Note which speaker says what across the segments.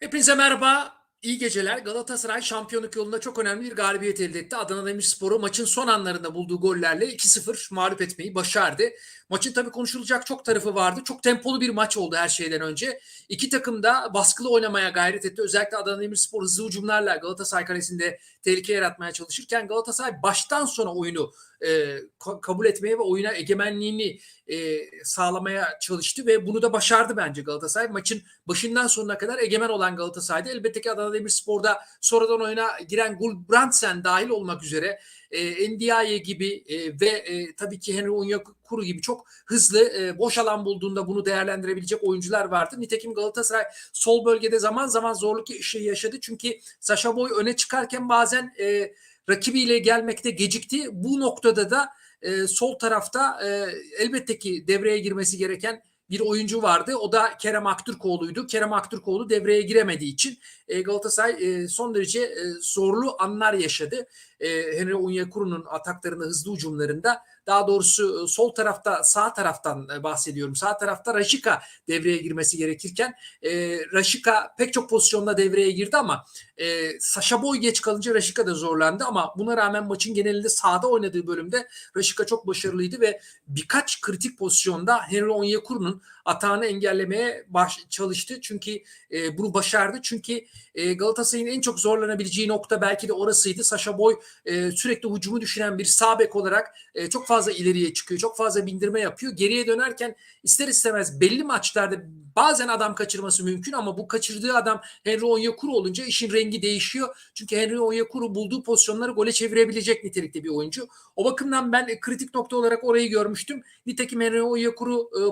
Speaker 1: Hepinize merhaba. İyi geceler. Galatasaray şampiyonluk yolunda çok önemli bir galibiyet elde etti. Adana Demirspor'u maçın son anlarında bulduğu gollerle 2-0 mağlup etmeyi başardı. Maçın tabii konuşulacak çok tarafı vardı. Çok tempolu bir maç oldu her şeyden önce. İki takım da baskılı oynamaya gayret etti. Özellikle Adana Demirspor hızlı hücumlarla Galatasaray kalesinde tehlike yaratmaya çalışırken Galatasaray baştan sona oyunu e, kabul etmeye ve oyuna egemenliğini e, sağlamaya çalıştı ve bunu da başardı bence Galatasaray. Maçın başından sonuna kadar egemen olan Galatasaray'da elbette ki Adana Demirspor'da sonradan oyuna giren Gulbrandsen dahil olmak üzere e, Ndiaye gibi e, ve e, tabii ki Henry Onyekuru gibi çok hızlı e, boş alan bulduğunda bunu değerlendirebilecek oyuncular vardı. Nitekim Galatasaray sol bölgede zaman zaman zorluk işi yaşadı. Çünkü Sasha Boy öne çıkarken bazen e, rakibiyle gelmekte gecikti. Bu noktada da e, sol tarafta e, elbette ki devreye girmesi gereken bir oyuncu vardı. O da Kerem Aktürkoğlu'ydu. Kerem Aktürkoğlu devreye giremediği için e, Galatasaray e, son derece e, zorlu anlar yaşadı. E, Henry Onyekuru'nun ataklarında, hızlı ucumlarında daha doğrusu e, sol tarafta sağ taraftan e, bahsediyorum. Sağ tarafta Raşika devreye girmesi gerekirken e, Raşika pek çok pozisyonda devreye girdi ama e, Saşa Boy geç kalınca Raşika da zorlandı ama buna rağmen maçın genelinde sağda oynadığı bölümde Raşika çok başarılıydı ve birkaç kritik pozisyonda Henry Onyekuru'nun atağını engellemeye baş, çalıştı. Çünkü e, bunu başardı. Çünkü e, Galatasaray'ın en çok zorlanabileceği nokta belki de orasıydı. Saşa Boy e, sürekli hücumu düşünen bir sağ bek olarak e, çok fazla ileriye çıkıyor. Çok fazla bindirme yapıyor. Geriye dönerken ister istemez belli maçlarda bazen adam kaçırması mümkün ama bu kaçırdığı adam Henry Onyekuru olunca işin rengi değişiyor. Çünkü Henry Onyekuru bulduğu pozisyonları gole çevirebilecek nitelikte bir oyuncu. O bakımdan ben kritik nokta olarak orayı görmüştüm. Nitekim Henry Onyekuru e,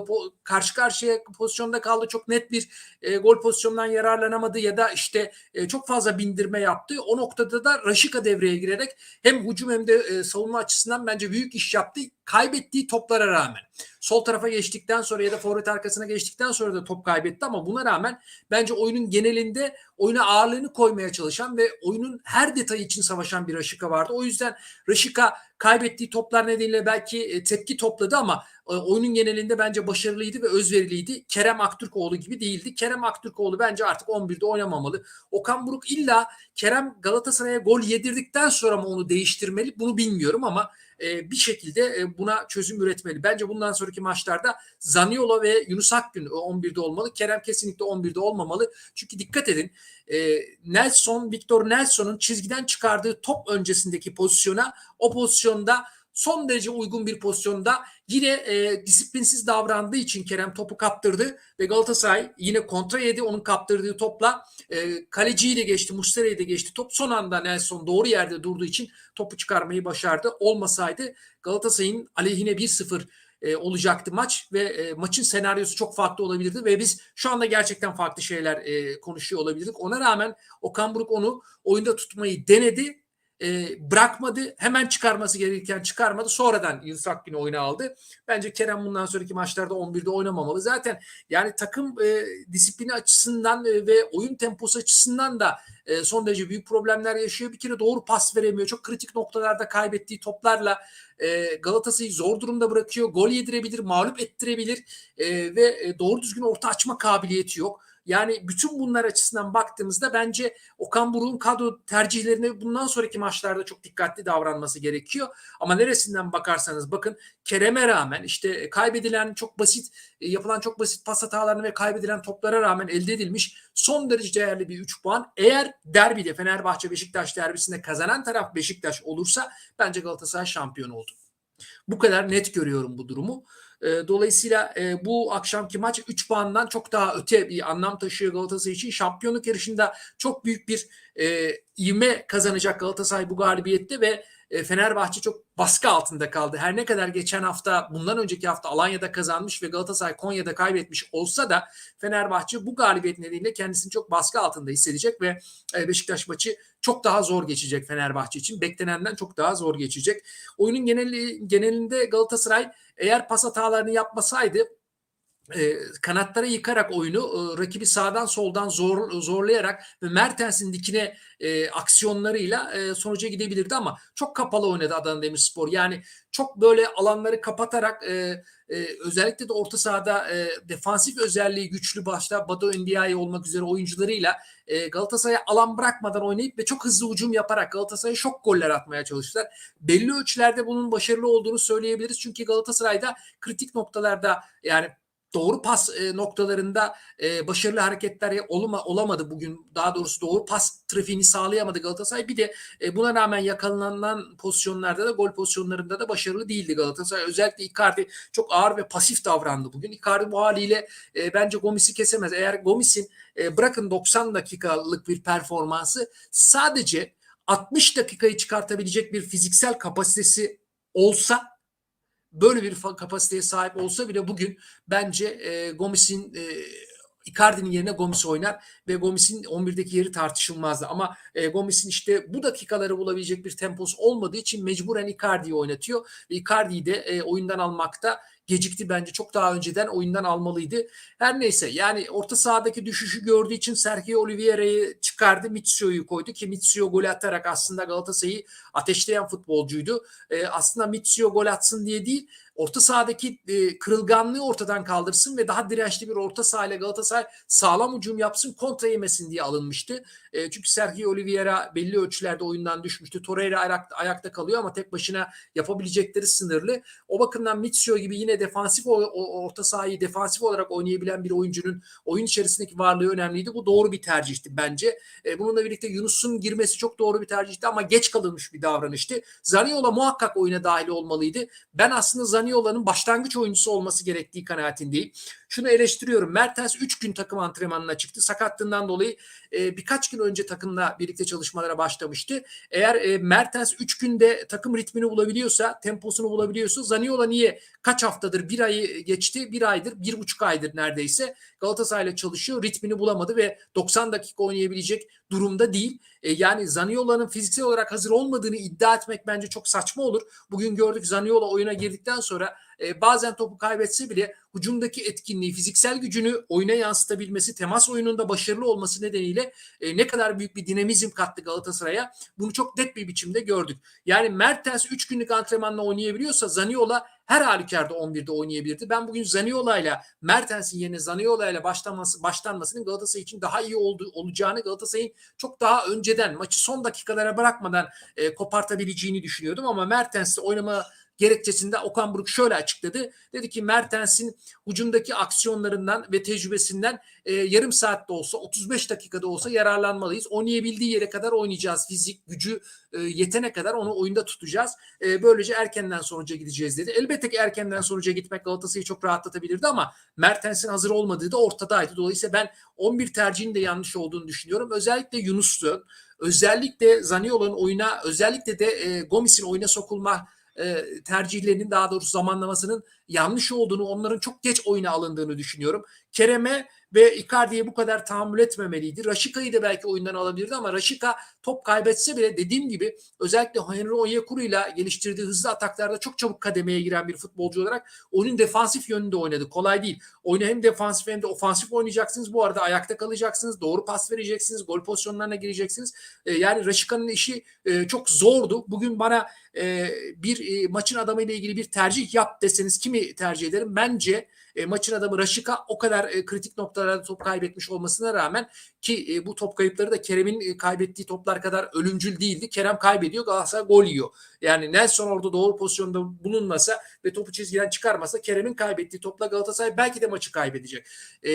Speaker 1: karşı karşıya pozisyonda kaldı. Çok net bir e, gol pozisyonundan yararlanamadı ya da işte e, çok fazla bindirme yaptı. O noktada da Raşika devreye girerek hem hücum hem de savunma açısından bence büyük iş yaptı. Kaybettiği toplara rağmen. Sol tarafa geçtikten sonra ya da forvet arkasına geçtikten sonra da top kaybetti ama buna rağmen bence oyunun genelinde oyuna ağırlığını koymaya çalışan ve oyunun her detayı için savaşan bir Raşika vardı. O yüzden Raşika kaybettiği toplar nedeniyle belki e, tepki topladı ama e, oyunun genelinde bence başarılıydı ve özveriliydi. Kerem Aktürkoğlu gibi değildi. Kerem Aktürkoğlu bence artık 11'de oynamamalı. Okan Buruk illa Kerem Galatasaray'a gol yedirdikten sonra mı onu değiştirmeli bunu bilmiyorum ama e, bir şekilde buna çözüm üretmeli. Bence bundan sonraki maçlarda Zaniolo ve Yunus Akgün 11'de olmalı. Kerem kesinlikle 11'de olmamalı. Çünkü dikkat edin Nelson, Victor Nelson'un çizgiden çıkardığı top öncesindeki pozisyona o pozisyonda son derece uygun bir pozisyonda yine e, disiplinsiz davrandığı için Kerem topu kaptırdı ve Galatasaray yine kontra yedi. Onun kaptırdığı topla e, kaleciyi de geçti Muslera'yı de geçti. Top son anda Nelson doğru yerde durduğu için topu çıkarmayı başardı. Olmasaydı Galatasaray'ın aleyhine 1-0 e, olacaktı maç ve e, maçın senaryosu çok farklı olabilirdi ve biz şu anda gerçekten farklı şeyler e, konuşuyor olabilirdik. Ona rağmen Okan Buruk onu oyunda tutmayı denedi e, bırakmadı. Hemen çıkarması gerekirken çıkarmadı. Sonradan Yunus Akgün'ü oyuna aldı. Bence Kerem bundan sonraki maçlarda 11'de oynamamalı. Zaten yani takım e, disiplini açısından e, ve oyun temposu açısından da e, son derece büyük problemler yaşıyor. Bir kere doğru pas veremiyor. Çok kritik noktalarda kaybettiği toplarla e, Galatasaray'ı zor durumda bırakıyor. Gol yedirebilir, mağlup ettirebilir e, ve e, doğru düzgün orta açma kabiliyeti yok. Yani bütün bunlar açısından baktığımızda bence Okan Buruk'un kadro tercihlerine bundan sonraki maçlarda çok dikkatli davranması gerekiyor. Ama neresinden bakarsanız bakın Kerem'e rağmen işte kaybedilen çok basit yapılan çok basit pas hatalarına ve kaybedilen toplara rağmen elde edilmiş son derece değerli bir 3 puan. Eğer derbide Fenerbahçe Beşiktaş derbisinde kazanan taraf Beşiktaş olursa bence Galatasaray şampiyon oldu. Bu kadar net görüyorum bu durumu. E, dolayısıyla e, bu akşamki maç 3 puandan çok daha öte bir anlam taşıyor Galatasaray için. Şampiyonluk yarışında çok büyük bir e, ivme kazanacak Galatasaray bu galibiyette ve e, Fenerbahçe çok baskı altında kaldı. Her ne kadar geçen hafta bundan önceki hafta Alanya'da kazanmış ve Galatasaray Konya'da kaybetmiş olsa da Fenerbahçe bu galibiyet nedeniyle kendisini çok baskı altında hissedecek ve e, Beşiktaş maçı çok daha zor geçecek Fenerbahçe için. Beklenenden çok daha zor geçecek. Oyunun geneli, genelinde Galatasaray eğer pas hatalarını yapmasaydı e, kanatlara yıkarak oyunu e, rakibi sağdan soldan zor zorlayarak ve Mertens'in dikine e, aksiyonlarıyla e, sonuca gidebilirdi ama çok kapalı oynadı Adana Demirspor. Yani çok böyle alanları kapatarak e, e, özellikle de orta sahada e, defansif özelliği güçlü başta Bado Ndiaye olmak üzere oyuncularıyla e, Galatasaray'a alan bırakmadan oynayıp ve çok hızlı hücum yaparak Galatasaray'a şok goller atmaya çalıştılar. Belli ölçülerde bunun başarılı olduğunu söyleyebiliriz. Çünkü Galatasaray'da kritik noktalarda yani doğru pas e, noktalarında e, başarılı hareketler olama, olamadı bugün. Daha doğrusu doğru pas trafiğini sağlayamadı Galatasaray. Bir de e, buna rağmen yakalanan pozisyonlarda da gol pozisyonlarında da başarılı değildi Galatasaray. Özellikle Icardi çok ağır ve pasif davrandı bugün. Icardi bu haliyle e, bence Gomis'i kesemez. Eğer Gomis'in e, bırakın 90 dakikalık bir performansı sadece 60 dakikayı çıkartabilecek bir fiziksel kapasitesi olsa böyle bir kapasiteye sahip olsa bile bugün bence e, Gomis'in e, Icardi'nin yerine Gomis oynar ve Gomis'in 11'deki yeri tartışılmazdı. Ama e, Gomis'in işte bu dakikaları bulabilecek bir temposu olmadığı için mecburen Icardi'yi oynatıyor. Ve Icardi'yi de e, oyundan almakta gecikti bence. Çok daha önceden oyundan almalıydı. Her neyse yani orta sahadaki düşüşü gördüğü için Sergio Oliveira'yı çıkardı. Mitsio'yu koydu ki Mitsio gol atarak aslında Galatasaray'ı ateşleyen futbolcuydu. E, aslında Mitsio gol atsın diye değil orta sahadaki e, kırılganlığı ortadan kaldırsın ve daha dirençli bir orta sahayla Galatasaray sağlam hücum yapsın kontra yemesin diye alınmıştı. E, çünkü Sergio Oliveira belli ölçülerde oyundan düşmüştü. Torreira ayakta, ayakta kalıyor ama tek başına yapabilecekleri sınırlı. O bakımdan Mitsio gibi yine defansif orta sahayı defansif olarak oynayabilen bir oyuncunun oyun içerisindeki varlığı önemliydi. Bu doğru bir tercihti bence. E, bununla birlikte Yunus'un girmesi çok doğru bir tercihti ama geç kalınmış bir davranıştı. Zaniola muhakkak oyuna dahil olmalıydı. Ben aslında Zaniola'nın başlangıç oyuncusu olması gerektiği kanaatindeyim. Şunu eleştiriyorum. Mertens 3 gün takım antrenmanına çıktı. Sakatlığından dolayı e, birkaç gün önce takımla birlikte çalışmalara başlamıştı. Eğer e, Mertens 3 günde takım ritmini bulabiliyorsa, temposunu bulabiliyorsa Zaniola niye kaç haftadır bir ayı geçti, bir aydır, bir buçuk aydır neredeyse Galatasaray'la çalışıyor. Ritmini bulamadı ve 90 dakika oynayabilecek durumda değil. E, yani Zaniola'nın fiziksel olarak hazır olmadığını iddia etmek bence çok saçma olur. Bugün gördük Zaniola oyuna girdikten sonra e, bazen topu kaybetse bile hücumdaki etkinliği, fiziksel gücünü oyuna yansıtabilmesi, temas oyununda başarılı olması nedeniyle e, ne kadar büyük bir dinamizm kattı Galatasaray'a. Bunu çok net bir biçimde gördük. Yani Mertens 3 günlük antrenmanla oynayabiliyorsa Zaniola her halükarda 11'de oynayabilirdi. Ben bugün Zaniola ile Mertens'in yerine Zaniola ile başlaması, başlanmasının Galatasaray için daha iyi oldu, olacağını Galatasaray'ın çok daha önceden maçı son dakikalara bırakmadan e, kopartabileceğini düşünüyordum ama Mertens'le oynama gerekçesinde Okan Buruk şöyle açıkladı. Dedi ki Mertens'in hücumdaki aksiyonlarından ve tecrübesinden e, yarım saatte olsa 35 dakikada olsa yararlanmalıyız. Oynayabildiği yere kadar oynayacağız. Fizik, gücü e, yetene kadar onu oyunda tutacağız. E, böylece erkenden sonuca gideceğiz dedi. Elbette ki erkenden sonuca gitmek Galatasaray'ı çok rahatlatabilirdi ama Mertens'in hazır olmadığı da ortadaydı. Dolayısıyla ben 11 tercihin de yanlış olduğunu düşünüyorum. Özellikle Yunus'tu. Özellikle Zaniolo'nun oyuna, özellikle de e, Gomis'in oyuna sokulma e, tercihlerinin daha doğrusu zamanlamasının yanlış olduğunu, onların çok geç oyuna alındığını düşünüyorum. Kerem'e ve Icardi'ye bu kadar tahammül etmemeliydi. Raşika'yı da belki oyundan alabilirdi ama Raşika top kaybetse bile dediğim gibi özellikle Henry Onyekuru ile geliştirdiği hızlı ataklarda çok çabuk kademeye giren bir futbolcu olarak oyunun defansif yönünde oynadı. Kolay değil. Oyunu hem defansif hem de ofansif oynayacaksınız. Bu arada ayakta kalacaksınız. Doğru pas vereceksiniz. Gol pozisyonlarına gireceksiniz. E, yani Raşika'nın işi e, çok zordu. Bugün bana e, bir e, maçın adamı ile ilgili bir tercih yap deseniz kimi tercih ederim? Bence e, maçın adamı Raşika o kadar e, kritik noktalarda top kaybetmiş olmasına rağmen ki e, bu top kayıpları da Kerem'in e, kaybettiği toplar kadar ölümcül değildi. Kerem kaybediyor Galatasaray gol yiyor. Yani Nelson orada doğru pozisyonda bulunmasa ve topu çizgiden çıkarmasa Kerem'in kaybettiği topla Galatasaray belki de maçı kaybedecek. E,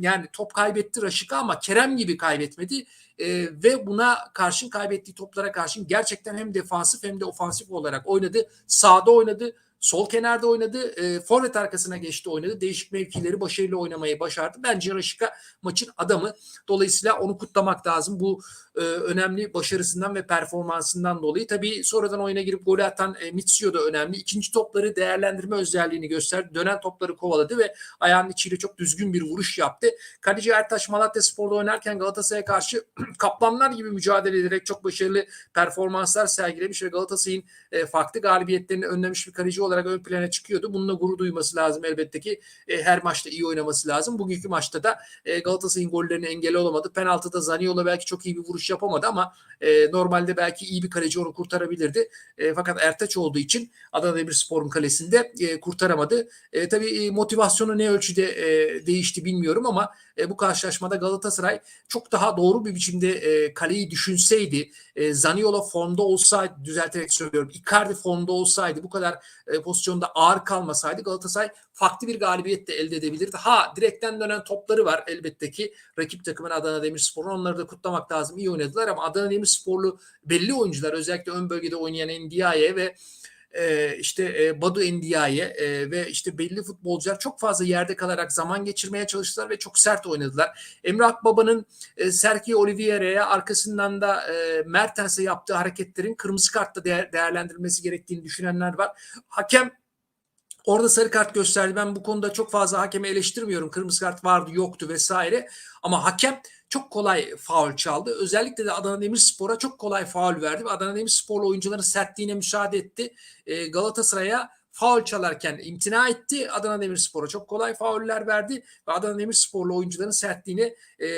Speaker 1: yani top kaybetti Raşika ama Kerem gibi kaybetmedi. E, ve buna karşın kaybettiği toplara karşın gerçekten hem defansif hem de ofansif olarak oynadı. Sağda oynadı Sol kenarda oynadı. E, forvet arkasına geçti oynadı. Değişik mevkileri başarıyla oynamayı başardı. Bence Raşika maçın adamı. Dolayısıyla onu kutlamak lazım. Bu e, önemli başarısından ve performansından dolayı. Tabii sonradan oyuna girip golü atan e, Mitsio da önemli. İkinci topları değerlendirme özelliğini gösterdi. Dönen topları kovaladı ve ayağının içiyle çok düzgün bir vuruş yaptı. Kaleci Ertaş Malatya Spor'da oynarken Galatasaray'a karşı kaplanlar gibi mücadele ederek çok başarılı performanslar sergilemiş ve Galatasaray'ın e, farklı galibiyetlerini önlemiş bir kaleci olarak olarak ön plana çıkıyordu. Bununla gurur duyması lazım elbette ki. E, her maçta iyi oynaması lazım. Bugünkü maçta da e, Galatasaray'ın gollerine engel olamadı. Penaltıda Zaniolo belki çok iyi bir vuruş yapamadı ama e, normalde belki iyi bir kaleci onu kurtarabilirdi. E, fakat Ertaç olduğu için Adana Demirspor'un kalesinde e, kurtaramadı. E, tabii motivasyonu ne ölçüde e, değişti bilmiyorum ama e, bu karşılaşmada Galatasaray çok daha doğru bir biçimde e, kaleyi düşünseydi, e, Zaniolo formda olsaydı, düzelterek söylüyorum, Icardi formda olsaydı, bu kadar e, pozisyonda ağır kalmasaydı Galatasaray farklı bir galibiyet de elde edebilirdi. Ha direkten dönen topları var elbette ki rakip takımın Adana Demirspor'un onları da kutlamak lazım. İyi oynadılar ama Adana Demirsporlu belli oyuncular özellikle ön bölgede oynayan Ndiaye ve e, işte Badu Endiaye e, ve işte belli futbolcular çok fazla yerde kalarak zaman geçirmeye çalıştılar ve çok sert oynadılar. Emre Akbaba'nın e, Sergio Oliveira'ya arkasından da e, Mertens'e yaptığı hareketlerin kırmızı kartla değer, değerlendirilmesi gerektiğini düşünenler var. Hakem Orada sarı kart gösterdi. Ben bu konuda çok fazla hakemi eleştirmiyorum. Kırmızı kart vardı, yoktu vesaire. Ama hakem çok kolay faul çaldı. Özellikle de Adana Demirspor'a çok kolay faul verdi. Adana Demirsporlu oyuncuların sertliğine müsaade etti. E, Galatasaray'a faul çalarken imtina etti. Adana Demirspor'a çok kolay fauller verdi ve Adana Demirsporlu oyuncuların sertliğine e,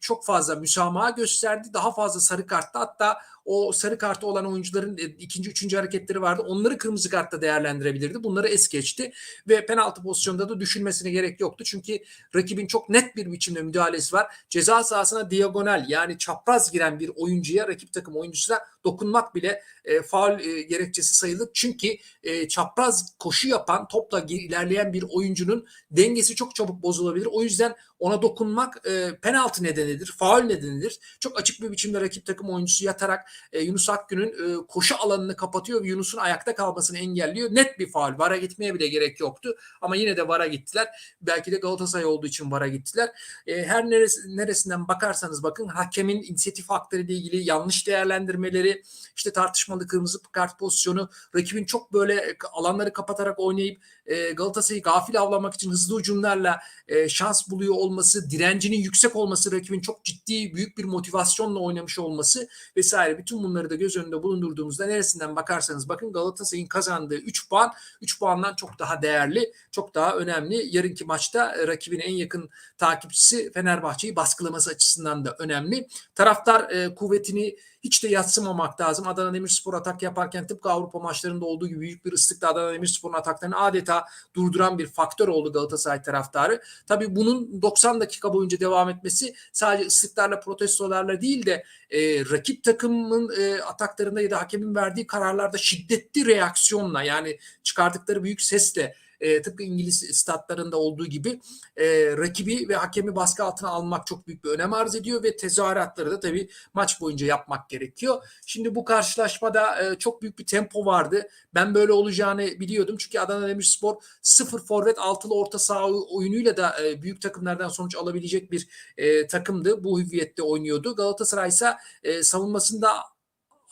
Speaker 1: çok fazla müsamaha gösterdi. Daha fazla sarı kartta hatta o sarı kartı olan oyuncuların e, ikinci, üçüncü hareketleri vardı. Onları kırmızı kartta değerlendirebilirdi. Bunları es geçti ve penaltı pozisyonda da düşünmesine gerek yoktu. Çünkü rakibin çok net bir biçimde müdahalesi var. Ceza sahasına diagonal yani çapraz giren bir oyuncuya, rakip takım oyuncusuna dokunmak bile e, faul e, gerekçesi sayılır. Çünkü e, çapraz koşu yapan, topla ilerleyen bir oyuncunun dengesi çok çabuk bozulabilir. O yüzden ona dokunmak e, penaltı nedenidir, faul nedenidir. Çok açık bir biçimde rakip takım oyuncusu yatarak e, Yunus Akgün'ün e, koşu alanını kapatıyor ve Yunus'un ayakta kalmasını engelliyor. Net bir faul. VAR'a gitmeye bile gerek yoktu. Ama yine de VAR'a gittiler. Belki de Galatasaray olduğu için VAR'a gittiler. E, her neresi, neresinden bakarsanız bakın hakemin inisiyatif hakları ile ilgili yanlış değerlendirmeleri, işte tartışmalı kırmızı kart pozisyonu, rakibin çok böyle alanları kapatarak oynayıp e, Galatasaray'ı gafil avlamak için hızlı hücumlarla e, şans buluyor olması, direncinin yüksek olması, rakibin çok ciddi büyük bir motivasyonla oynamış olması vesaire bütün bunları da göz önünde bulundurduğumuzda neresinden bakarsanız bakın Galatasaray'ın kazandığı 3 puan 3 puandan çok daha değerli, çok daha önemli. Yarınki maçta e, rakibin en yakın takipçisi Fenerbahçe'yi baskılaması açısından da önemli. Taraftar e, kuvvetini hiç de yatsımamak lazım. Adana Demirspor atak yaparken tıpkı Avrupa maçlarında olduğu gibi büyük bir ıslıkla Adana Demirspor'un ataklarını adeta durduran bir faktör oldu Galatasaray taraftarı. Tabii bunun 90 dakika boyunca devam etmesi sadece ıslıklarla protestolarla değil de e, rakip takımın e, ataklarında ya da hakemin verdiği kararlarda şiddetli reaksiyonla yani çıkardıkları büyük sesle e, tıpkı İngiliz statlarında olduğu gibi e, rakibi ve hakemi baskı altına almak çok büyük bir önem arz ediyor ve tezahüratları da tabii maç boyunca yapmak gerekiyor. Şimdi bu karşılaşmada e, çok büyük bir tempo vardı. Ben böyle olacağını biliyordum çünkü Adana Demirspor sıfır forvet altılı orta saha oyunuyla da e, büyük takımlardan sonuç alabilecek bir e, takımdı. Bu hüviyette oynuyordu. Galatasaray ise e, savunmasında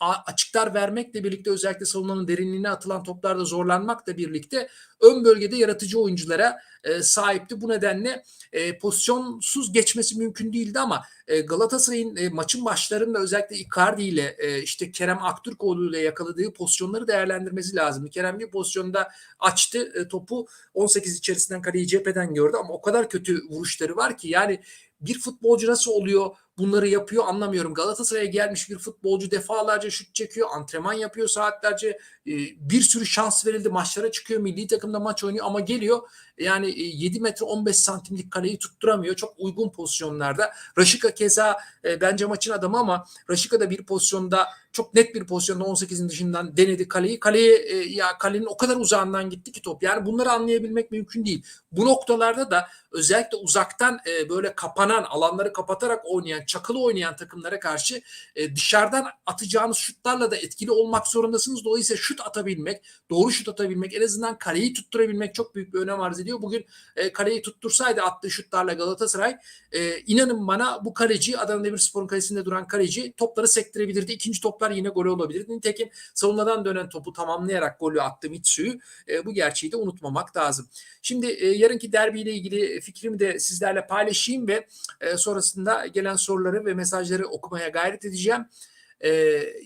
Speaker 1: açıklar vermekle birlikte özellikle savunmanın derinliğine atılan toplarda zorlanmakla birlikte ön bölgede yaratıcı oyunculara e, sahipti. Bu nedenle e, pozisyonsuz geçmesi mümkün değildi ama e, Galatasaray'ın e, maçın başlarında özellikle Icardi ile işte Kerem Aktürkoğlu ile yakaladığı pozisyonları değerlendirmesi lazım. Kerem bir pozisyonda açtı topu 18 içerisinden kaleyi cepheden gördü ama o kadar kötü vuruşları var ki yani bir futbolcu nasıl oluyor bunları yapıyor anlamıyorum. Galatasaray'a gelmiş bir futbolcu defalarca şut çekiyor, antrenman yapıyor saatlerce, e, bir sürü şans verildi, maçlara çıkıyor, milli takımda maç oynuyor ama geliyor yani 7 e, metre 15 santimlik kaleyi tutturamıyor. Çok uygun pozisyonlarda. Raşika keza e, bence maçın adamı ama Raşika da bir pozisyonda çok net bir pozisyonda 18'in dışından denedi kaleyi. Kaleye e, ya kalenin o kadar uzağından gitti ki top. Yani bunları anlayabilmek mümkün değil. Bu noktalarda da özellikle uzaktan e, böyle kapanan alanları kapatarak oynayan, çakılı oynayan takımlara karşı e, dışarıdan atacağınız şutlarla da etkili olmak zorundasınız. Dolayısıyla şut atabilmek, doğru şut atabilmek, en azından kaleyi tutturabilmek çok büyük bir önem arz ediyor. Bugün e, kaleyi tuttursaydı attığı şutlarla Galatasaray e, inanın bana bu kaleci Adana Demirspor'un kalesinde duran kaleci topları sektirebilirdi. İkinci toplar yine gol olabilirdi. Nitekim savunmadan dönen topu tamamlayarak golü attı Mitsu'yu. E, bu gerçeği de unutmamak lazım. Şimdi e, yarınki derbiyle ilgili fikrimi de sizlerle paylaşayım ve e, sonrasında gelen soruları ve mesajları okumaya gayret edeceğim. E,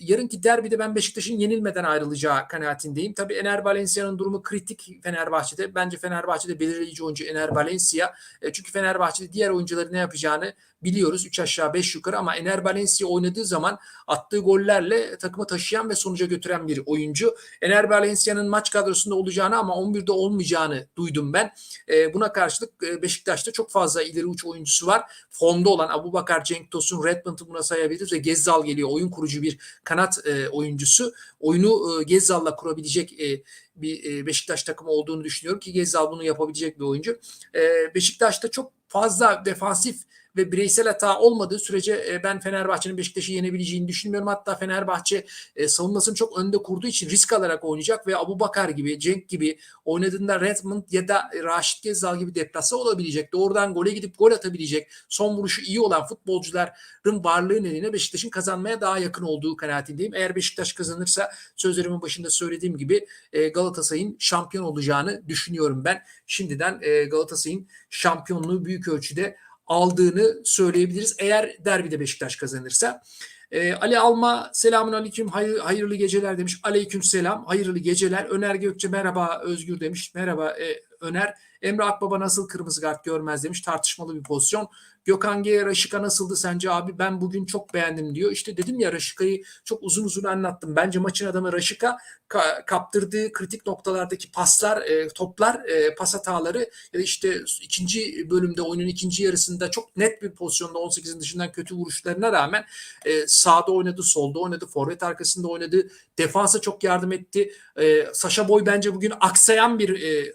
Speaker 1: yarınki derbide ben Beşiktaş'ın yenilmeden ayrılacağı kanaatindeyim. Tabii Ener Valencia'nın durumu kritik Fenerbahçe'de. Bence Fenerbahçe'de belirleyici oyuncu Ener Valencia. E, çünkü Fenerbahçe'de diğer oyuncuların ne yapacağını biliyoruz. 3 aşağı 5 yukarı ama Ener Valencia oynadığı zaman attığı gollerle takımı taşıyan ve sonuca götüren bir oyuncu. Ener Valencia'nın maç kadrosunda olacağını ama 11'de olmayacağını duydum ben. E, buna karşılık e, Beşiktaş'ta çok fazla ileri uç oyuncusu var. Formda olan Abu Bakar, Cenk Tosun, Redmond'u buna sayabiliriz ve Gezzal geliyor. Oyun kurucu bir kanat e, oyuncusu. Oyunu e, Gezzal'la kurabilecek e, bir e, Beşiktaş takımı olduğunu düşünüyorum ki Gezzal bunu yapabilecek bir oyuncu. E, Beşiktaş'ta çok fazla defansif ve bireysel hata olmadığı sürece e, ben Fenerbahçe'nin Beşiktaş'ı yenebileceğini düşünmüyorum. Hatta Fenerbahçe e, savunmasını çok önde kurduğu için risk alarak oynayacak ve Abu Bakar gibi, Cenk gibi oynadığında Redmond ya da Raşit Gezzal gibi deplase olabilecek. Doğrudan gole gidip gol atabilecek. Son vuruşu iyi olan futbolcuların varlığı nedeniyle Beşiktaş'ın kazanmaya daha yakın olduğu kanaatindeyim. Eğer Beşiktaş kazanırsa sözlerimin başında söylediğim gibi e, Galatasaray'ın şampiyon olacağını düşünüyorum ben. Şimdiden Galatasaray'ın şampiyonluğu büyük ölçüde aldığını söyleyebiliriz. Eğer derbide Beşiktaş kazanırsa. Ee, Ali Alma selamun aleyküm hayır, hayırlı geceler demiş. Aleyküm selam hayırlı geceler. Öner Gökçe merhaba Özgür demiş. Merhaba e, Öner. Emre Akbaba nasıl kırmızı kart görmez demiş. Tartışmalı bir pozisyon. Gökhan G. Raşika nasıldı sence abi? Ben bugün çok beğendim diyor. İşte dedim ya Raşika'yı çok uzun uzun anlattım. Bence maçın adamı Raşika ka- kaptırdığı kritik noktalardaki paslar, e, toplar, e, pas hataları ya da işte ikinci bölümde oyunun ikinci yarısında çok net bir pozisyonda 18'in dışından kötü vuruşlarına rağmen e, sağda oynadı, solda oynadı, forvet arkasında oynadı. Defansa çok yardım etti. E, Saşa Boy bence bugün aksayan bir e,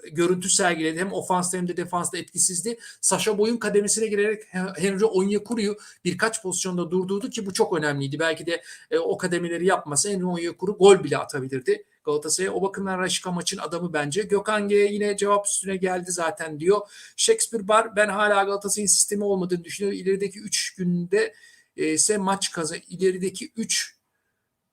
Speaker 1: sergiledi. Hem ofansta hem de defansta etkisizdi. Saşa Boy'un kademesine girerek Henry Onyekuru'yu birkaç pozisyonda durdurdu ki bu çok önemliydi. Belki de e, o kademeleri yapmasa Henry Onyekuru gol bile atabilirdi. Galatasaray'a. O bakımdan Raşika maçın adamı bence. Gökhan G yine cevap üstüne geldi zaten diyor. Shakespeare Bar ben hala Galatasaray'ın sistemi olmadığını düşünüyorum. İlerideki 3 günde e, ise maç kazan ilerideki 3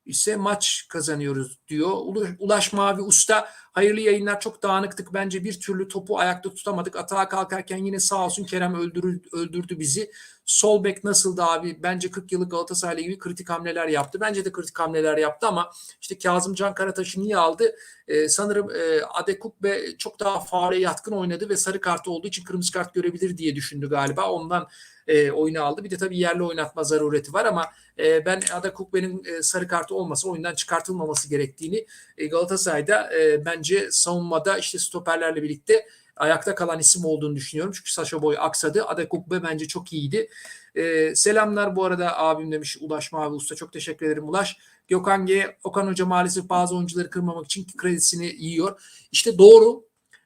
Speaker 1: ise maç kazanıyoruz diyor. Ulaş Mavi Usta hayırlı yayınlar çok dağınıktık. Bence bir türlü topu ayakta tutamadık. Atağa kalkarken yine sağ olsun Kerem öldürü, öldürdü bizi. Sol bek nasıldı abi? Bence 40 yıllık Galatasaray'la gibi kritik hamleler yaptı. Bence de kritik hamleler yaptı ama işte Kazım Can Karataş'ı niye aldı? Ee, sanırım e, Adekukbe çok daha fare yatkın oynadı ve sarı kartı olduğu için kırmızı kart görebilir diye düşündü galiba. Ondan e, oyunu aldı. Bir de tabii yerli oynatma zarureti var ama e, ben Adekukbe'nin e, sarı kartı olmasa oyundan çıkartılmaması gerektiğini e, Galatasaray'da e, bence savunmada işte stoperlerle birlikte ayakta kalan isim olduğunu düşünüyorum. Çünkü Saşa Boy aksadı. Adekukbe bence çok iyiydi. Ee, selamlar bu arada abim demiş Ulaş Mavi Usta. Çok teşekkür ederim Ulaş. Gökhan G. Okan Hoca maalesef bazı oyuncuları kırmamak için kredisini yiyor. İşte doğru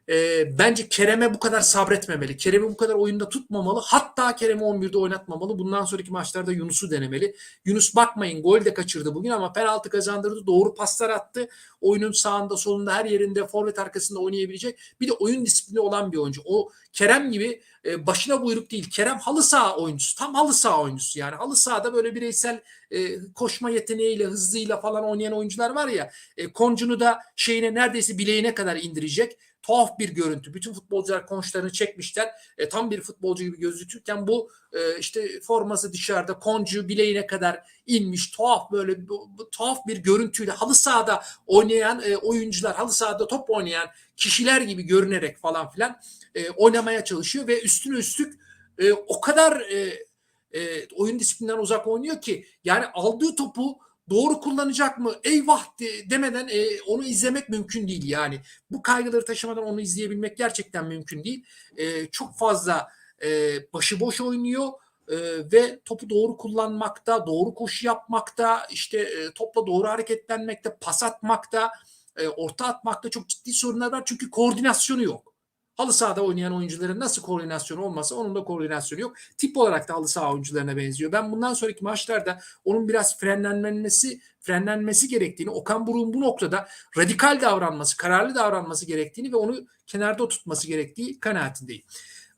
Speaker 1: e, bence Kerem'e bu kadar sabretmemeli. Kerem'i bu kadar oyunda tutmamalı. Hatta Kerem'i 11'de oynatmamalı. Bundan sonraki maçlarda Yunus'u denemeli. Yunus bakmayın gol de kaçırdı bugün ama penaltı kazandırdı. Doğru paslar attı. Oyunun sağında solunda her yerinde forvet arkasında oynayabilecek. Bir de oyun disiplini olan bir oyuncu. O Kerem gibi e, başına buyruk değil. Kerem halı saha oyuncusu. Tam halı saha oyuncusu yani. Halı sahada böyle bireysel e, koşma yeteneğiyle, hızlıyla falan oynayan oyuncular var ya. E, Koncunu da şeyine neredeyse bileğine kadar indirecek tuhaf bir görüntü. Bütün futbolcular konçlarını çekmişler. E, tam bir futbolcu gibi gözükürken bu e, işte forması dışarıda koncu bileğine kadar inmiş tuhaf böyle bu, bu, tuhaf bir görüntüyle halı sahada oynayan e, oyuncular, halı sahada top oynayan kişiler gibi görünerek falan filan e, oynamaya çalışıyor ve üstüne üstlük e, o kadar e, e, oyun disiplinden uzak oynuyor ki yani aldığı topu doğru kullanacak mı eyvah de, demeden e, onu izlemek mümkün değil yani. Bu kaygıları taşımadan onu izleyebilmek gerçekten mümkün değil. E, çok fazla e, başıboş oynuyor e, ve topu doğru kullanmakta, doğru koşu yapmakta, işte e, topla doğru hareketlenmekte, pas atmakta, e, orta atmakta çok ciddi sorunlar var. Çünkü koordinasyonu yok halı sahada oynayan oyuncuların nasıl koordinasyonu olmasa onun da koordinasyonu yok. Tip olarak da halı saha oyuncularına benziyor. Ben bundan sonraki maçlarda onun biraz frenlenmesi frenlenmesi gerektiğini, Okan Buruk'un bu noktada radikal davranması, kararlı davranması gerektiğini ve onu kenarda tutması gerektiği kanaatindeyim.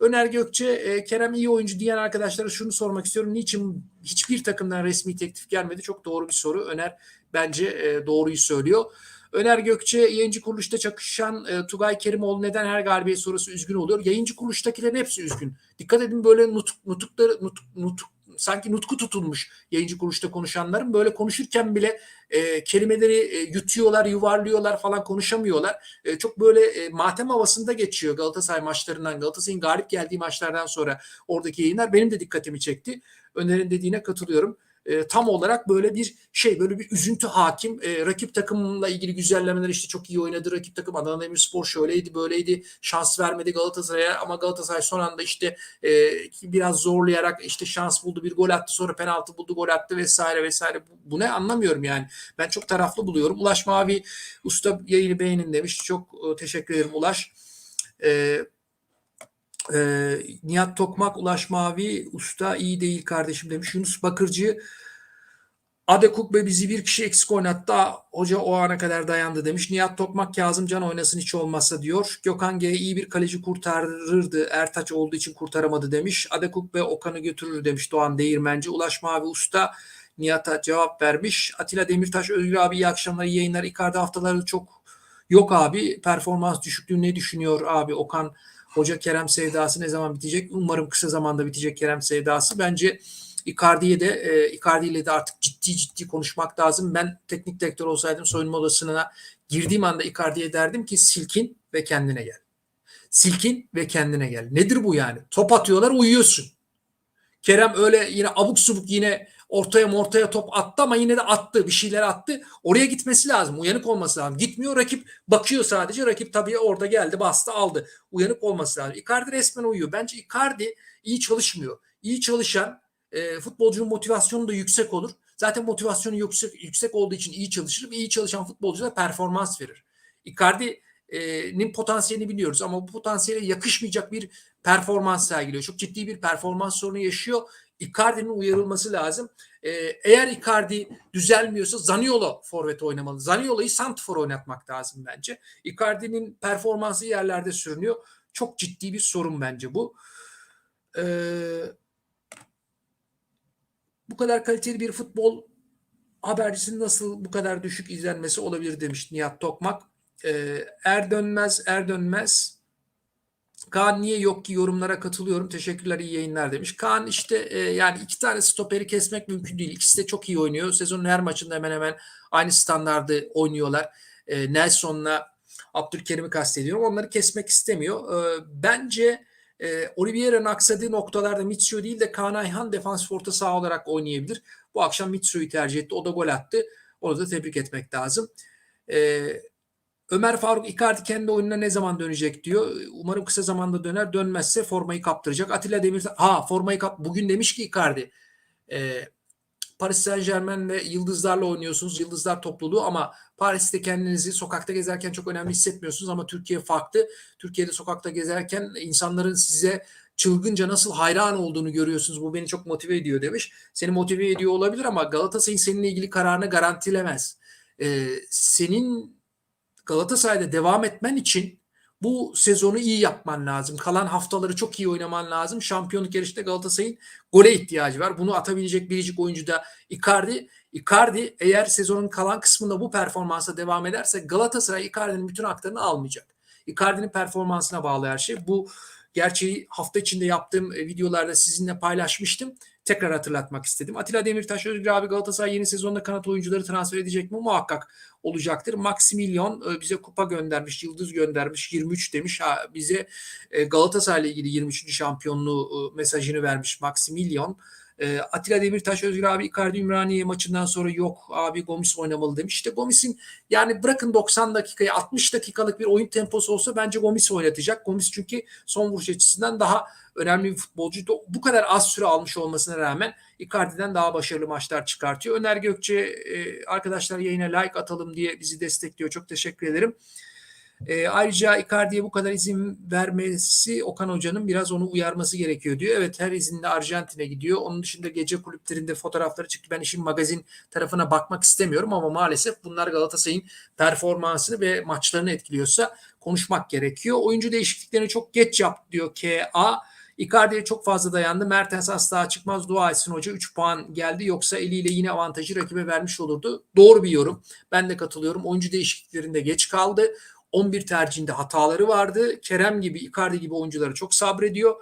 Speaker 1: Öner Gökçe, e, Kerem iyi oyuncu diyen arkadaşlara şunu sormak istiyorum. Niçin hiçbir takımdan resmi teklif gelmedi? Çok doğru bir soru. Öner bence e, doğruyu söylüyor. Öner Gökçe yayıncı kuruluşta çakışan e, Tugay Kerimoğlu neden her galibiyet sonrası üzgün oluyor? Yayıncı kuruluştakilerin hepsi üzgün. Dikkat edin böyle nutuk, nutukları nutuk, nutuk sanki nutku tutulmuş yayıncı kuruluşta konuşanların böyle konuşurken bile e, kelimeleri e, yutuyorlar, yuvarlıyorlar falan konuşamıyorlar. E, çok böyle e, matem havasında geçiyor Galatasaray maçlarından, Galatasaray'ın galip geldiği maçlardan sonra oradaki yayınlar benim de dikkatimi çekti. Öner'in dediğine katılıyorum e, tam olarak böyle bir şey böyle bir üzüntü hakim. E, rakip takımla ilgili güzellemeler işte çok iyi oynadı. Rakip takım Adana Demirspor şöyleydi böyleydi. Şans vermedi Galatasaray'a ama Galatasaray son anda işte e, biraz zorlayarak işte şans buldu. Bir gol attı sonra penaltı buldu gol attı vesaire vesaire. Bu, bu ne anlamıyorum yani. Ben çok taraflı buluyorum. Ulaş Mavi usta yayını beğenin demiş. Çok e, teşekkür ederim Ulaş. Eee e, Nihat Tokmak, Ulaş Mavi, usta iyi değil kardeşim demiş. Yunus Bakırcı, Adekuk ve bizi bir kişi eksik oynattı. Hoca o ana kadar dayandı demiş. Nihat Tokmak Kazımcan oynasın hiç olmazsa diyor. Gökhan G iyi bir kaleci kurtarırdı. Ertaç olduğu için kurtaramadı demiş. Adekuk ve Okan'ı götürür demiş Doğan Değirmenci. Ulaş Mavi Usta Nihat'a cevap vermiş. Atilla Demirtaş Özgür abi iyi akşamlar iyi yayınlar. Icardi haftaları çok yok abi. Performans düşüklüğü ne düşünüyor abi Okan Hoca Kerem sevdası ne zaman bitecek? Umarım kısa zamanda bitecek Kerem sevdası. Bence Icardi'ye de e, Icardi ile de artık ciddi ciddi konuşmak lazım. Ben teknik direktör olsaydım soyunma odasına girdiğim anda Icardi'ye derdim ki silkin ve kendine gel. Silkin ve kendine gel. Nedir bu yani? Top atıyorlar uyuyorsun. Kerem öyle yine abuk subuk yine ortaya ortaya top attı ama yine de attı bir şeyler attı. Oraya gitmesi lazım. Uyanık olması lazım. Gitmiyor rakip bakıyor sadece. Rakip tabii orada geldi bastı aldı. Uyanık olması lazım. Icardi resmen uyuyor. Bence Icardi iyi çalışmıyor. İyi çalışan e, futbolcunun motivasyonu da yüksek olur. Zaten motivasyonu yüksek, yüksek olduğu için iyi çalışır ve iyi çalışan futbolcu da performans verir. Icardi'nin potansiyelini biliyoruz ama bu potansiyele yakışmayacak bir performans sergiliyor. Çok ciddi bir performans sorunu yaşıyor. Icardi'nin uyarılması lazım. Ee, eğer Icardi düzelmiyorsa Zaniolo forvet oynamalı. Zaniolo'yu santrfor oynatmak lazım bence. Icardi'nin performansı yerlerde sürünüyor. Çok ciddi bir sorun bence bu. Ee, bu kadar kaliteli bir futbol habercisinin nasıl bu kadar düşük izlenmesi olabilir demiş Nihat Tokmak. Ee, er dönmez er dönmez Kaan niye yok ki yorumlara katılıyorum. Teşekkürler iyi yayınlar demiş. Kaan işte e, yani iki tane stoperi kesmek mümkün değil. İkisi de çok iyi oynuyor. Sezonun her maçında hemen hemen aynı standardı oynuyorlar. E, Nelson'la Abdülkerim'i kastediyorum. Onları kesmek istemiyor. E, bence e, Oliveira'nın aksadığı noktalarda Mitsuyo değil de Kaan Ayhan defans forta sağ olarak oynayabilir. Bu akşam Mitsuyo'yu tercih etti. O da gol attı. Onu da tebrik etmek lazım. Eee Ömer Faruk Icardi kendi oyununa ne zaman dönecek diyor. Umarım kısa zamanda döner. Dönmezse formayı kaptıracak. Atilla Demir ha formayı kap bugün demiş ki Icardi e, Paris Saint Germain'le yıldızlarla oynuyorsunuz. Yıldızlar topluluğu ama Paris'te kendinizi sokakta gezerken çok önemli hissetmiyorsunuz ama Türkiye farklı. Türkiye'de sokakta gezerken insanların size çılgınca nasıl hayran olduğunu görüyorsunuz. Bu beni çok motive ediyor demiş. Seni motive ediyor olabilir ama Galatasaray'ın seninle ilgili kararını garantilemez. Ee, senin Galatasaray'da devam etmen için bu sezonu iyi yapman lazım. Kalan haftaları çok iyi oynaman lazım. Şampiyonluk yarışında Galatasaray'ın gole ihtiyacı var. Bunu atabilecek biricik oyuncu da Icardi. Icardi eğer sezonun kalan kısmında bu performansa devam ederse Galatasaray Icardi'nin bütün haklarını almayacak. Icardi'nin performansına bağlı her şey. Bu gerçeği hafta içinde yaptığım videolarda sizinle paylaşmıştım tekrar hatırlatmak istedim. Atilla Demirtaş, Özgür abi Galatasaray yeni sezonda kanat oyuncuları transfer edecek mi? Muhakkak olacaktır. Maximilion e, bize kupa göndermiş, yıldız göndermiş, 23 demiş. Ha, bize e, Galatasaray ile ilgili 23. şampiyonluğu e, mesajını vermiş Maximilion. E, Atilla Demirtaş, Özgür abi Icardi Ümraniye maçından sonra yok abi Gomis oynamalı demiş. İşte Gomis'in yani bırakın 90 dakikayı 60 dakikalık bir oyun temposu olsa bence Gomis oynatacak. Gomis çünkü son vuruş açısından daha önemli bir futbolcu. Bu kadar az süre almış olmasına rağmen Icardi'den daha başarılı maçlar çıkartıyor. Öner Gökçe e, arkadaşlar yayına like atalım diye bizi destekliyor. Çok teşekkür ederim. E, ayrıca Icardi'ye bu kadar izin vermesi Okan Hoca'nın biraz onu uyarması gerekiyor diyor. Evet her izinle Arjantin'e gidiyor. Onun dışında gece kulüplerinde fotoğrafları çıktı. Ben işin magazin tarafına bakmak istemiyorum ama maalesef bunlar Galatasaray'ın performansını ve maçlarını etkiliyorsa konuşmak gerekiyor. Oyuncu değişikliklerini çok geç yaptı diyor KA. Icardi'ye çok fazla dayandı. Mertens asla çıkmaz. Dua etsin hoca. 3 puan geldi. Yoksa eliyle yine avantajı rakibe vermiş olurdu. Doğru bir yorum. Ben de katılıyorum. Oyuncu değişikliklerinde geç kaldı. 11 tercihinde hataları vardı. Kerem gibi, Icardi gibi oyuncuları çok sabrediyor.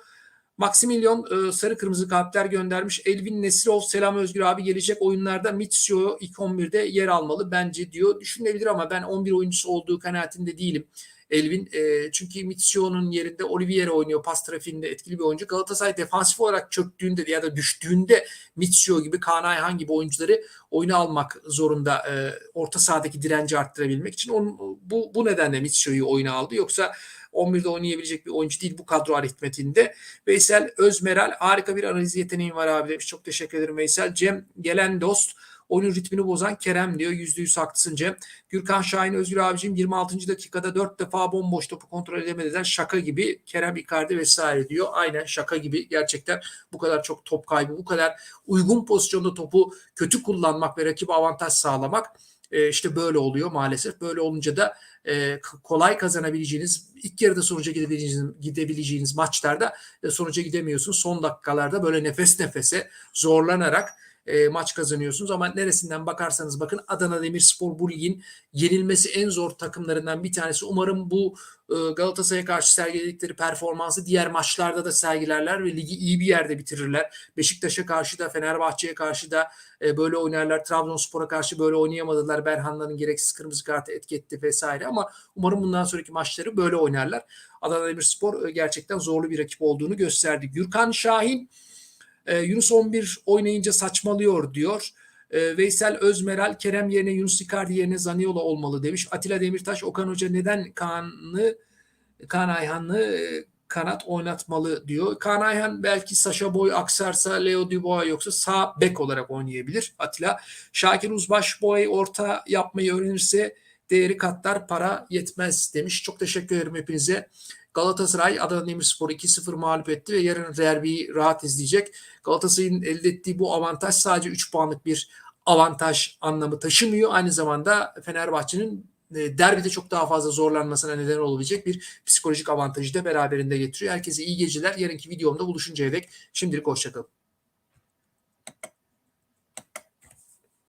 Speaker 1: Maximilian e, sarı kırmızı kalpler göndermiş. Elvin Nesirov selam Özgür abi gelecek oyunlarda Mitsio ilk 11'de yer almalı bence diyor. Düşünebilir ama ben 11 oyuncusu olduğu kanaatinde değilim. Elvin e, çünkü Mitsio'nun yerinde Olivier oynuyor pas trafiğinde etkili bir oyuncu. Galatasaray defansif olarak çöktüğünde ya da düştüğünde Mitsio gibi Kaan Ayhan gibi oyuncuları oyuna almak zorunda e, orta sahadaki direnci arttırabilmek için. Onun, bu, bu nedenle Mitsio'yu oyuna aldı. Yoksa 11'de oynayabilecek bir oyuncu değil bu kadro aritmetiğinde. Veysel Özmeral harika bir analiz yeteneğin var abi demiş. Çok teşekkür ederim Veysel. Cem gelen dost oyunun ritmini bozan Kerem diyor. %100 haklısın Cem. Gürkan Şahin Özgür abicim 26. dakikada 4 defa bomboş topu kontrol edemediler. Şaka gibi Kerem Icardi vesaire diyor. Aynen şaka gibi gerçekten bu kadar çok top kaybı, bu kadar uygun pozisyonda topu kötü kullanmak ve rakibe avantaj sağlamak e, işte böyle oluyor maalesef. Böyle olunca da e, kolay kazanabileceğiniz, ilk yarıda sonuca gidebileceğiniz, gidebileceğiniz maçlarda e, sonuca gidemiyorsunuz. Son dakikalarda böyle nefes nefese zorlanarak e, maç kazanıyorsunuz. Ama neresinden bakarsanız bakın Adana Demirspor bu ligin yenilmesi en zor takımlarından bir tanesi. Umarım bu e, Galatasaray'a karşı sergiledikleri performansı diğer maçlarda da sergilerler ve ligi iyi bir yerde bitirirler. Beşiktaş'a karşı da Fenerbahçe'ye karşı da e, böyle oynarlar. Trabzonspor'a karşı böyle oynayamadılar. Berhan'ların gereksiz kırmızı kartı etki etti vesaire ama umarım bundan sonraki maçları böyle oynarlar. Adana Demirspor e, gerçekten zorlu bir rakip olduğunu gösterdi. Gürkan Şahin e, Yunus 11 oynayınca saçmalıyor diyor. E, Veysel Özmeral Kerem yerine Yunus Icardi yerine Zaniola olmalı demiş. Atilla Demirtaş Okan Hoca neden Kaan'ı Kaan Ayhan'ı e, kanat oynatmalı diyor. Kaan Ayhan belki Saşa Boy aksarsa Leo Dubois yoksa sağ bek olarak oynayabilir Atilla. Şakir Uzbaş Boy orta yapmayı öğrenirse değeri katlar para yetmez demiş. Çok teşekkür ederim hepinize. Galatasaray Adana Demirspor'u 2-0 mağlup etti ve yarın derbiyi rahat izleyecek. Galatasaray'ın elde ettiği bu avantaj sadece 3 puanlık bir avantaj anlamı taşımıyor. Aynı zamanda Fenerbahçe'nin e, derbide çok daha fazla zorlanmasına neden olabilecek bir psikolojik avantajı da beraberinde getiriyor. Herkese iyi geceler. Yarınki videomda buluşuncaya dek şimdilik hoşçakalın.